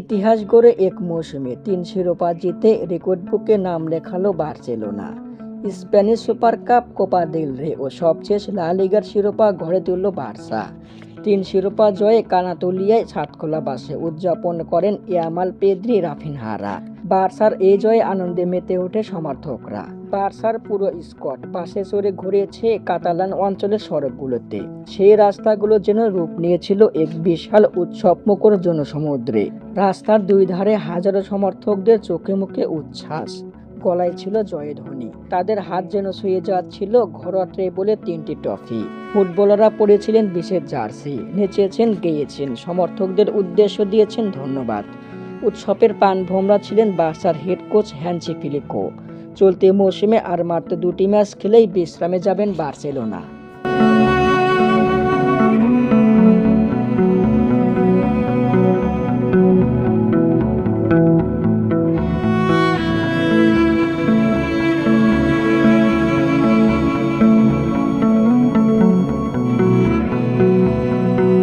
ইতিহাস গড়ে এক মৌসুমে তিন শিরোপা জিতে রেকর্ড বুকে নাম লেখালো Barcelona. Spanish Super Cup Copa del Rey ও সবশেষ লা লিগার শিরোপা ঘরে তুলল বার্সা। তিন শিরোপা জয়ে কানাতুলিয়ায় সাতখোলা বাসে উদযাপন করেন ইয়ামাল পেদ্রি রাফিনহারা। বার্সার এই জয়ে আনন্দে মেতে ওঠে সমর্থকরা। বার্সার পুরো স্কট পাশে চড়ে ঘুরেছে কাতালান অঞ্চলের সড়কগুলোতে। সেই রাস্তাগুলো যেন রূপ নিয়েছিল এক বিশাল উৎসব মুখর জনসমুদ্রে। রাস্তার দুই ধারে হাজারো সমর্থকদের চোখে মুখে উচ্ছ্বাস। গলায় ছিল জয়ধ্বনি তাদের হাত যেন শুয়ে যাচ্ছিল ঘরোয়া বলে তিনটি ট্রফি। ফুটবলাররা পড়েছিলেন বিশেষ জার্সি। নেচেছেন, গেয়েছেন। সমর্থকদের উদ্দেশ্য দিয়েছেন ধন্যবাদ। উৎসবের পান ভোমরা ছিলেন বার্সার হেড কোচ হ্যান্সি ফিলিকো চলতি মৌসুমে আর মাত্র দুটি ম্যাচ খেলেই বিশ্রামে যাবেন বার্সেলোনা।